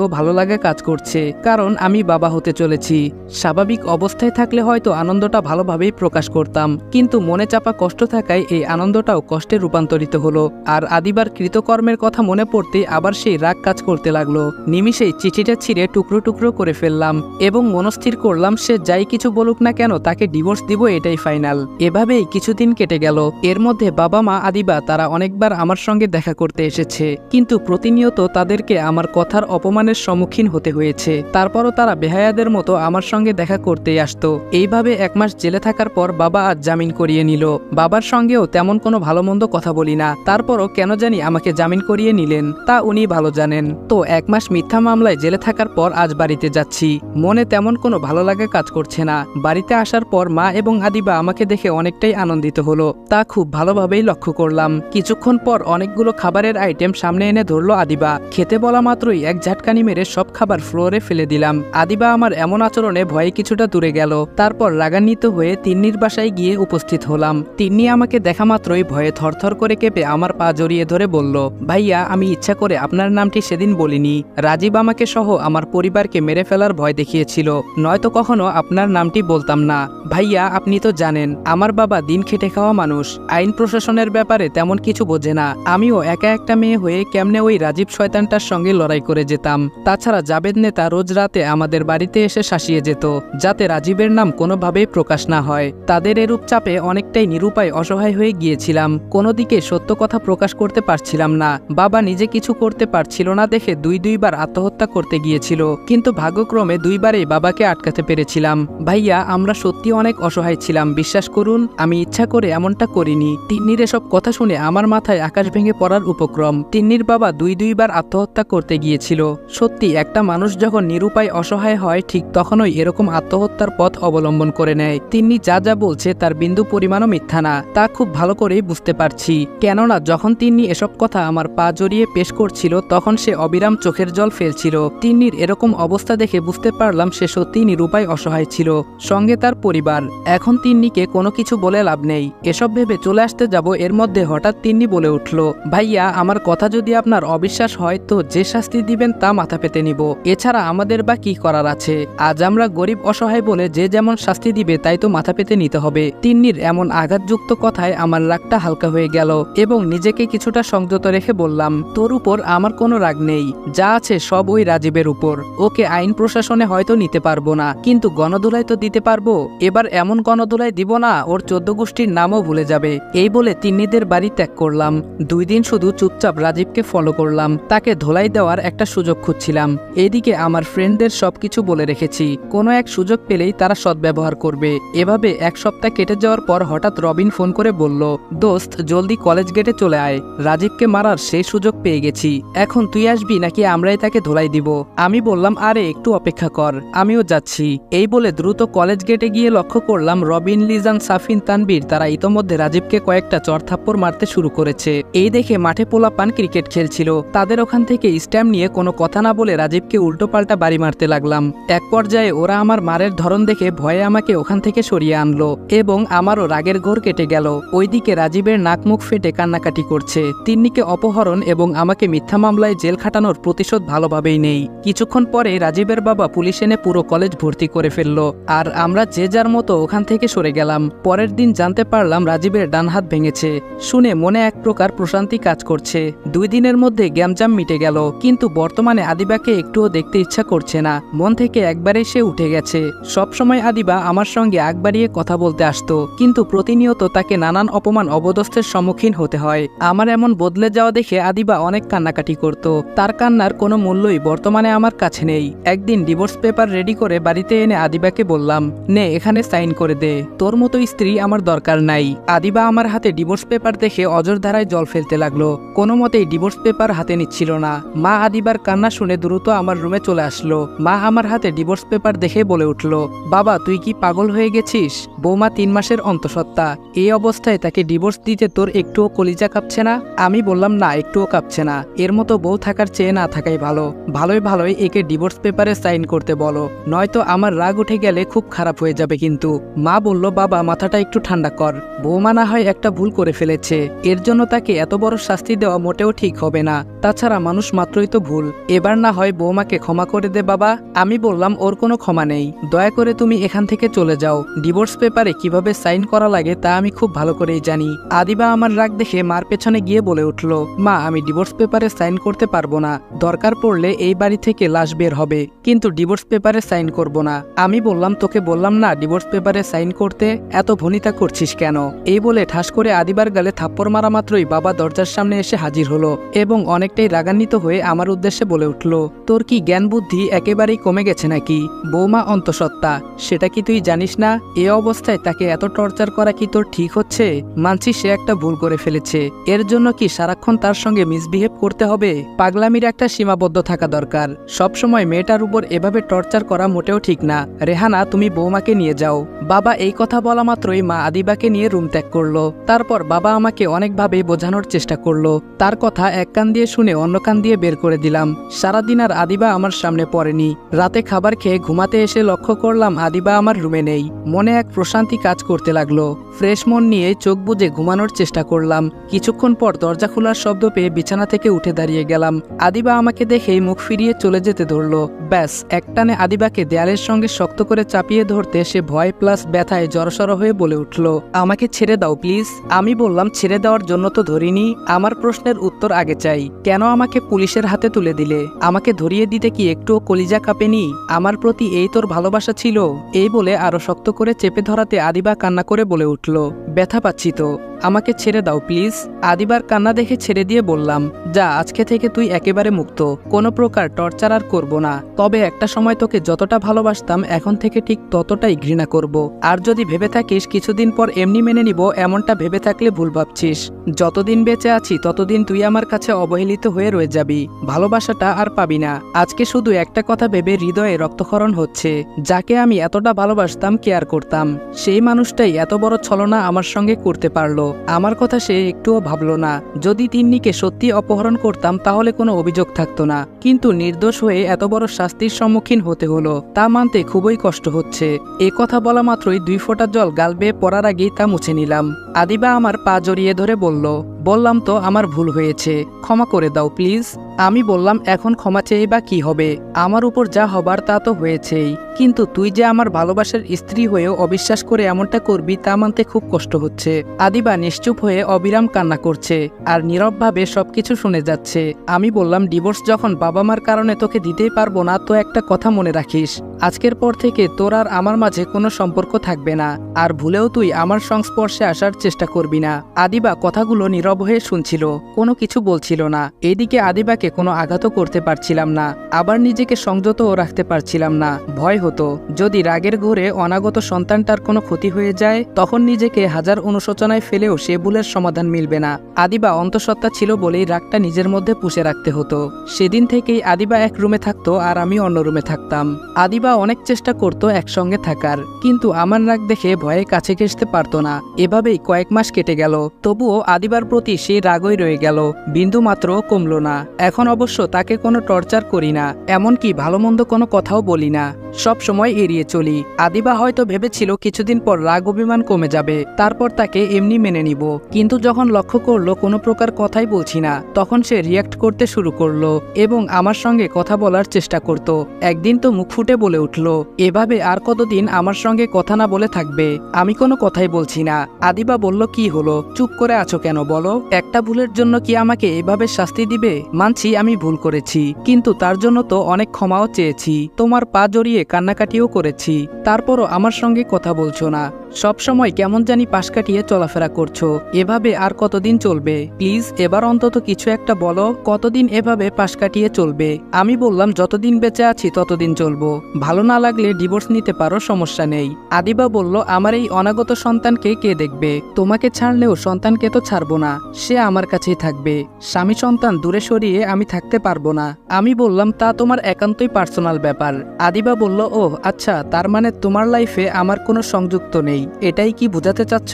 ও ভালো লাগা কাজ করছে, কারণ আমি বাবা হতে চলেছি। স্বাভাবিক অবস্থায় থাকলে হয়তো আনন্দটা ভালোভাবেই প্রকাশ করতাম, কিন্তু মনে চাপা কষ্ট থাকায় এই আনন্দটাও কষ্টে রূপান্তরিত হলো। আর আদিবার কৃতকর্মের কথা মনে পড়তে আবার সেই রাগ কাজ করতে লাগল। নিমিষেই চিঠিটা ছিঁড়ে টুকরো টুকরো করে ফেললাম এবং মনস্থির করলাম, সে যাই কিছু বলুক না কেন তাকে ডিভোর্স দিব, এটাই ফাইনাল। এভাবেই কিছুদিন কেটে গেল। এর মধ্যে বাবা মা, আদিবা তারা অনেকবার আমার সঙ্গে দেখা করতে এসেছে, কিন্তু প্রতিনিয়ত তাদেরকে আমার কথার অপমানের সম্মুখীন হতে হয়েছে। তারপরও তারা বেহায়াদের মতো আমার সঙ্গে দেখা করতেই আসতো। এইভাবে এক মাস জেলে থাকার পর বাবা আজ জামিন করিয়ে নিল। বাবার সঙ্গেও তেমন কোনো ভালো মন্দ কথা বলি না। তারপরও কেন জানি আমাকে জামিন করিয়ে নিলেন, তা উনি ভালো জানেন। তো এক মাস মিথ্যা মামলায় জেলে থাকার পর আজ বাড়িতে যাচ্ছি। মনে তেমন কোনো ভালো লাগা কাজ করছে না। বাড়িতে আসার পর মা এবং আদিবা আমাকে দেখে অনেকটাই আনন্দিত হলো। তা খুব ভালোভাবেই লক্ষ্য করলাম। কিছুক্ষণ পর অনেকগুলো খাবারের আইটেম সামনে এনে ধরলো আদিবা। খেতে বলা মাত্রই এক ঝাটকানি মেরে সব খাবার ফ্লোরে ফেলে দিলাম। আদিবা আমার এমন আচরণে ভয়ে কিছুটা দূরে গেল। তারপর রাগান্বিত হয়ে তিন্নির বাসায় গিয়ে উপস্থিত হলাম। তিন্নি আমাকে দেখা মাত্রই ভয়ে থরথর করে কেঁপে আমার পা জড়িয়ে ধরে বলল, ভাইয়া, আমি ইচ্ছা করে আপনার নামটি সেদিন বলিনি। রাজীব আমাকে সহ আমার পরিবারকে মেরে ফেলার ভয় দেখিয়েছিল। নয়তো কখনো আপনার নামটি বলতাম না। ভাইয়া, আপনি তো জানেন, আমার বাবা দিন খেটে খাওয়া মানুষ। আইন প্রশাসনের ব্যাপারে তেমন কিছু বোঝে না। আমিও একা একটা মেয়ে হয়ে কেমনে ওই রাজীব শয়তানটার সঙ্গে লড়াই করে যেতাম। তাছাড়া জাবেদ নেতা রোজ রাতে আমাদের বাড়িতে এসে শাসিয়ে যেত, যাতে রাজীবের নাম কোনোভাবেই প্রকাশ না হয়। তাদের এরূপ চাপে অনেকটাই নিরুপায় অসহায় হয়ে গিয়েছিলাম। কোনো দিকে সত্য কথা প্রকাশ করতে পারছিলাম না। বাবা নিজে কিছু করতে পারছিল না দেখে দুই দুইবার আত্মহত্যা করতে গিয়েছিল। কিন্তু ভাগ্যক্রমে দুইবারেই বাবাকে আটকাতে পেরেছিলাম। ভাইয়া, আমরা সত্যি অনেক অসহায় ছিলাম, বিশ্বাস করুন, আমি ইচ্ছা করে এমনটা করিনি। তিন্নির এসব কথা শুনে আমার মাথায় আকাশ ভেঙে পড়ার উপক্রম। তিন্নির বাবা দুই দুইবার আত্মহত্যা করতে গিয়েছিল। সত্যি, একটা মানুষ যখন নিরুপায় অসহায় হয়, ঠিক তখনই এরকম আত্মহত্যার পথ অবলম্বন করে নেয়। তিন্নি যা যা বলছে তার বিন্দু পরিমাণও মিথ্যা না, তা খুব ভালো করেই বুঝতে পারছি। কেননা, যখন তিন্নি এসব কথা আমার পা জড়িয়ে পেশ করছিল, তখন সে অবিরাম চোখের জল ফেলছিল। তিন্নির এরকম অবস্থা দেখে বুঝতে পারলাম সে সত্যি নিরুপায় অসহায় ছিল, সঙ্গে তার পরিবার। এখন তিন্নিকে কোনো কিছু বলে লাভ নেই। এসব ভেবে চলে আসতে যাব, এর মধ্যে হঠাৎ তিন্নি বলে উঠল, ভাইয়া, আমার কথা যদি আপনার অবিশ্বাস হয়, তো যে শাস্তি দিবেন তা মাথা পেতে নিব। এছাড়া আমাদের বা কি করার আছে? আজ আমরা গরিব অসহায় বলে যে যেমন শাস্তি দিবে, তাই তো মাথা পেতে নিতে হবে। তিন্নির এমন আঘাতযুক্ত কথায় আমার রাগটা হালকা হয়ে গেল এবং নিজেকে কিছুটা সংযত রেখে বললাম, তোর উপর আমার কোনো রাগ নেই। যা আছে সব ওই রাজীবের উপর। ওকে আইন প্রশাসনে হয়তো নিতে পারব না, কিন্তু গণধুলাই তো দিতে পারব। এবার এমন গণধুলাই দিব না, ওর চোদ্দ গোষ্ঠীর নামও ভুলে যাবে। এই বলে তিন্নিদের বাড়ি ত্যাগ করলাম। দুই দিন শুধু চুপচাপ রাজীবকে ফলো করলাম। তাকে ধোলাই দেওয়ার একটা সুযোগ খুঁজছিলাম। এদিকে আমার ফ্রেন্ডদের সবকিছু বলে রেখেছি। কোনো এক সুযোগ পেলেই তারা সদ্ব্যবহার করবে। এভাবে এক সপ্তাহ কেটে যাওয়ার পর হঠাৎ রবিন ফোন করে বলল, দোস্ত, জলদি কলেজ গেটে চলে আয়। রাজীবকে মারার সেই সুযোগ পেয়ে গেছি। এখন তুই আসবি নাকি আমরাই তাকে ধোলাই দিব? আমি বললাম, আরে, একটু অপেক্ষা কর। আমিও যাচ্ছি। এই বলে দ্রুত কলেজ গেটে গিয়ে লক্ষ্য করলাম, রবিন, লিজান, সাফিন তানবীর তারা ইতোমধ্যে রাজীবকে কয়েকটা চরথাপ্পড় মারতে শুরু করেছে। এই দেখে মাঠে পোলা পান ক্রিকেট খেলছিল। তাদের ওখান থেকে স্ট্যাম্প নিয়ে কোনো কথা না বলে রাজীবকে উল্টো পাল্টা বাড়ি মারতে লাগলাম। এক পর্যায়ে ওরা আমার মারের ধরন দেখে ভয়ে আমাকে ওখান থেকে সরিয়ে আনলো এবং আমারও রাগের ঘোর কেটে গেল। ওইদিকে রাজীবের নাক মুখ ফেটে কান্নাকাটি করছে। তিন্নিকে অপহরণ এবং আমাকে মিথ্যা মামলায় জেল খাটানোর প্রতিশোধ ভালোভাবেই নেই। কিছুক্ষণ পরে রাজীবের বাবা পুলিশ এনে পুরো কলেজ ভর্তি করে ফেলল। আর আমরা যে যার মতো ওখান থেকে সরে গেলাম। পরের দিন জানতে পারলাম রাজীবের ডান হাত ভেঙেছে। শুনে মনে এক প্রকার প্রশান্তি কাজ করছে। দুই দিনের মধ্যে গ্যামজাম মিটে গেল। কিন্তু বর্তমানে আদিবাকে একটুও দেখতে ইচ্ছা করছে না। মন থেকে একবারে সে উঠে গেছে। সবসময় আদিবা আমার সঙ্গে আগ বাড়িয়ে কথা বলতে আসতো, কিন্তু প্রতিনিয়ত তাকে নানান অপমান অবদস্থের সম্মুখীন হতে হয়। আমার এমন বদলে যাওয়া দেখে আদিবা অনেক কান্নাকাটি করত। তার কান্নার কোনো মূল্যই বর্তমানে আমার কাছে নেই। একদিন ডিভোর্স পেপার রেডি করে বাড়িতে এনে আদিবাকে বললাম, নে, এখানে সাইন করে দে। তোর মতো স্ত্রী আমার দরকার নাই। আদিবা আমার হাতে ডিভোর্স পেপার দেখে অজর ধারায় জল ফেলতে লাগল। কোনো মতেই ডিভোর্স পেপার হাতে নিচ্ছিল না। মা আদিবার কান্না শুনে দ্রুত আমার রুমে চলে আসলো। মা আমার হাতে ডিভোর্স পেপার দেখে বলে উঠল, বাবা, তুই কি পাগল হয়ে গেছিস? বৌমা তিন মাসের অন্তঃসত্ত্বা। এই অবস্থায় তাকে ডিভোর্স দিতে তোর একটুও কলিজা কাঁপছে না? আমি বললাম, না, একটুও কাঁপছে না। এর মতো বউ থাকার চেয়ে না থাকাই ভালো। ভালোই ভালোই একে ডিভোর্স পেপারে সাইন করতে বলো। নয়তো আমার রাগ উঠে গেলে খুব খারাপ হয়ে যাবে কিন্তু। মা বলল, বাবা, মাথাটা একটু ঠান্ডা কর। বৌমা না হয় একটা ভুল করে ফেলেছে। এর জন্য তাকে এত বড় শাস্তি দেওয়া মোটেও ঠিক হবে না। তাছাড়া মানুষ মাত্রই তো ভুল। এভাবে এবার না হয় বৌমাকে ক্ষমা করে দে বাবা। আমি বললাম, ওর কোনো ক্ষমা নেই। দয়া করে তুমি এখান থেকে চলে যাও। ডিভোর্স পেপারে কীভাবে সাইন করা লাগে তা আমি খুব ভালো করেই জানি। আদিবা আমার রাগ দেখে মার পেছনে গিয়ে বলে উঠল, মা, আমি ডিভোর্স পেপারে সাইন করতে পারব না। দরকার পড়লে এই বাড়ি থেকে লাশ বের হবে, কিন্তু ডিভোর্স পেপারে সাইন করব না। আমি বললাম, তোকে বললাম না, ডিভোর্স পেপারে সাইন করতে এত ভনিতা করছিস কেন? এই বলে ঠাস করে আদিবার গালে থাপ্পড় মারা মাত্রই বাবা দরজার সামনে এসে হাজির হলো এবং অনেকটাই রাগান্বিত হয়ে আমার উদ্দেশ্যে বলে উঠল। তোর কি জ্ঞান বুদ্ধি একেবারেই কমে গেছে নাকি? বৌমা অন্তঃসত্ত্বা, সেটা কি তুই জানিস না? এ অবস্থায় তাকে এত টর্চার করা কি তোর ঠিক হচ্ছে? মানছি সে একটা ভুল করে ফেলেছে। এর জন্য কি সারাক্ষণ তার সঙ্গে মিসবিহেভ করতে হবে? পাগলামির একটা সীমাবদ্ধ থাকা দরকার। সবসময় মেয়েটার উপর এভাবে টর্চার করা মোটেও ঠিক না। রেহানা, তুমি বৌমাকে নিয়ে যাও। বাবা এই কথা বলা মাত্রই মা আদিবাকে নিয়ে রুম ত্যাগ করল। তারপর বাবা আমাকে অনেকভাবে বোঝানোর চেষ্টা করল। তার কথা এক কান দিয়ে শুনে অন্য কান দিয়ে বের করে দিলাম। সারাদিন আর আদিবা আমার সামনে পড়েনি। রাতে খাবার খেয়ে ঘুমাতে এসে লক্ষ্য করলাম আদিবা আমার রুমে নেই। মনে এক প্রশান্তি কাজ করতে লাগল। ফ্রেশ মন নিয়ে চোখ বুজে ঘুমানোর চেষ্টা করলাম। কিছুক্ষণ পর দরজা খোলার শব্দ পেয়ে বিছানা থেকে উঠে দাঁড়িয়ে গেলাম। আদিবা আমাকে দেখেই মুখ ফিরিয়ে চলে যেতে ধরলো। ব্যাস, একটানে আদিবাকে দেয়ালের সঙ্গে শক্ত করে চাপিয়ে ধরতে সে ভয় প্লাস ব্যথায় জড়সড় হয়ে বলে উঠল, আমাকে ছেড়ে দাও প্লিজ। আমি বললাম ছেড়ে দেওয়ার জন্য তো ধরিনি। আমার প্রশ্নের উত্তর আগে চাই। কেন আমাকে পুলিশের হাতে তুলে দিলে? আমাকে ধরিয়ে দিতে কি একটুও কলিজা কাঁপেনি আমার প্রতি এই তোর ভালোবাসা ছিল। এই বলে আরও শক্ত করে চেপে ধরাতে আদিবা কান্না করে বলে উঠল, ব্যথা পাচ্ছি তো। আমাকে ছেড়ে দাও, প্লিজ। আদিবার কান্না দেখে ছেড়ে দিয়ে বললাম, যা, আজকে থেকে তুই একেবারে মুক্ত। কোনো প্রকার টর্চার আর করব না। তবে একটা সময় তোকে যতটা ভালোবাসতাম, এখন থেকে ঠিক ততটাই ঘৃণা করব। আর যদি ভেবে থাকিস, কিছুদিন পর এমনি মেনে নিব, এমনটা ভেবে থাকলে ভুল ভাবছিস। যতদিন বেঁচে আছি, ততদিন তুই আমার কাছে অবহেলিত হয়ে রয়ে যাবি। ভালোবাসাটা আর পাবি না। আজকে শুধু একটা কথা ভেবে হৃদয়ে রক্তক্ষরণ হচ্ছে। যাকে আমি এতটা ভালোবাসতাম কেয়ার করতাম। সেই মানুষটাই এত বড় ছলনা আমার সঙ্গে করতে পারল। আমার কথা সে একটুও ভাবল না। যদি তিন্নিকে সত্যি অপহরণ করতাম, তাহলে কোনো অভিযোগ থাকতো না। কিন্তু নির্দোষ হয়ে এত বড় শাস্তির সম্মুখীন হতে হলো, তা মানতে খুবই কষ্ট হচ্ছে। এ কথা বলা মাত্রই দুই ফোঁটা জল গাল বেয়ে পড়ার আগেই তা মুছে নিলাম। আদিবা আমার পা জড়িয়ে ধরে বলল বললাম তো আমার ভুল হয়েছে, ক্ষমা করে দাও প্লিজ। আমি বললাম, এখন ক্ষমা চেয়ে বা কি হবে? আমার উপর যা হবার তা তো হয়েছেই। কিন্তু তুই যে আমার ভালোবাসার স্ত্রী হয়েও অবিশ্বাস করে এমনটা করবি তা মানতে খুব কষ্ট হচ্ছে। আদিবা নিশ্চুপ হয়ে অবিরাম কান্না করছে, আর নীরবভাবে সবকিছু শুনে যাচ্ছে। আমি বললাম, ডিভোর্স যখন বাবা মার কারণে তোকে দিতেই পারব না, তো একটা কথা মনে রাখিস। আজকের পর থেকে তোর আর আমার মাঝে কোনো সম্পর্ক থাকবে না, আর ভুলেও তুই আমার সংস্পর্শে আসার চেষ্টা করবি না। আদিবা কথাগুলো নীরব হয়ে শুনছিল, কোনো কিছু বলছিল না। এদিকে আদিবাকে কোনো আঘাতও করতে পারছিলাম না, আবার নিজেকে সংযতও রাখতে পারছিলাম না। ভয় হতো, যদি রাগের ঘোরে অনাগত সন্তানটার কোনো ক্ষতি হয়ে যায়, তখন নিজেকে হাজার অনুশোচনায় ফেলেও সে ভুলের সমাধান মিলবে না। আদিবা অন্তঃসত্ত্বা ছিল বলেই রাগটা নিজের মধ্যে পুষে রাখতে হতো। সেদিন থেকেই আদিবা এক রুমে থাকতো আর আমি অন্য রুমে থাকতাম। আদিবা অনেক চেষ্টা করত একসঙ্গে থাকার, কিন্তু আমার রাগ দেখে ভয়ে কাছে ঘেসতে পারত না। এভাবেই কয়েক মাস কেটে গেল। তবুও আদিবার প্রতি সে রাগই রয়ে গেল। বিন্দু মাত্র কমল না। এখন অবশ্য তাকে কোনো টর্চার করি না, এমনকি ভালো মন্দ কোনো কথাও বলি না। সব সময় এড়িয়ে চলি। আদিবা হয়তো ভেবেছিল কিছুদিন পর রাগ অভিমান কমে যাবে। তারপর তাকে এমনি মেনে নিব। কিন্তু যখন লক্ষ্য করল, কোনো প্রকার কথাই বলছি না, তখন সে রিয়াক্ট করতে শুরু করল এবং আমার সঙ্গে কথা বলার চেষ্টা করত। একদিন তো মুখ ফুটে বলে উঠল, এভাবে আর কতদিন আমার সঙ্গে কথা না বলে থাকবে? আমি কোনো কথাই বলছি না। আদিবা বলল, কি হলো? চুপ করে আছো কেন বলো? একটা ভুলের জন্য কি আমাকে এভাবে শাস্তি দিবে? মানছি আমি ভুল করেছি, কিন্তু তার জন্য তো অনেক ক্ষমাও চেয়েছি। তোমার পা জড়িয়ে কান্নাকাটিও করেছি। তারপরও আমার সঙ্গে কথা বলছো না। সব সময় কেমন জানি পাশ কাটিয়ে চলাফেরা করছ। এভাবে আর কতদিন চলবে? প্লিজ, এবার অন্তত কিছু একটা বলো, কতদিন এভাবে পাশ কাটিয়ে চলবে? আমি বললাম, যতদিন বেঁচে আছি ততদিন চলবো। ভালো না লাগলে ডিভোর্স নিতে পারো, সমস্যা নেই। আদিবা বলল, আমার এই অনাগত সন্তানকে কে দেখবে? তোমাকে ছাড়লেও সন্তানকে তো ছাড়বো না। সে আমার কাছেই থাকবে। স্বামী সন্তান দূরে সরিয়ে আমি থাকতে পারব না। আমি বললাম, তা তোমার একান্তই পার্সোনাল ব্যাপার। আদিবা বলল ও আচ্ছা তার মানে তোমার লাইফে আমার কোনো সংযুক্ত নেই। এটাই কি বোঝাতে চাচ্ছ?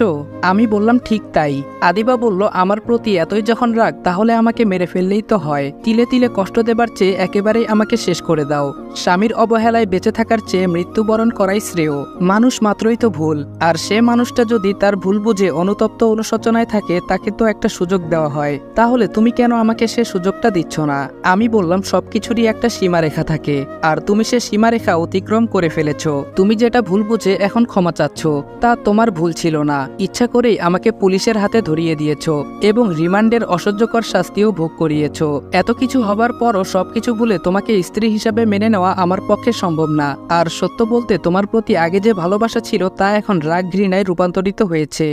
আমি বললাম ঠিক তাই। আদিবা বলল, আমার প্রতি এতই যখন রাগ, তাহলে আমাকে মেরে ফেললেই তো হয়। তিলে তিলে কষ্ট দেবার চেয়ে একেবারেই আমাকে শেষ করে দাও। স্বামীর অবহেলায় বেঁচে থাকার চেয়ে মৃত্যুবরণ করাই শ্রেয়। মানুষ মাত্রই তো ভুল, আর সে মানুষটা যদি তার ভুল বুঝে অনুতপ্ত অনুশোচনায় থাকে, তাকে তো একটা সুযোগ দেওয়া হয়। তাহলে তুমি কেন আমাকে সে সুযোগটা দিচ্ছ না? আমি বললাম, সবকিছুরই একটা সীমারেখা থাকে, আর তুমি সে সীমারেখা অতিক্রম করে ফেলেছ। তুমি যেটা ভুল বুঝে এখন ক্ষমা চাচ্ছ। তা তোমার ভুল ছিল না। ইচ্ছা করেই আমাকে পুলিশের হাতে ধরিয়ে দিয়েছ এবং রিমান্ডের অসহ্যকর শাস্তিও ভোগ করিয়েছ। এত কিছু হবার পরও সবকিছু ভুলে তোমাকে স্ত্রী হিসাবে মেনে নেওয়া আমার পক্ষে সম্ভব না। আর সত্য বলতে তোমার প্রতি আগে যে ভালোবাসা ছিল তা এখন রাগ ঘৃণায় রূপান্তরিত হয়েছে।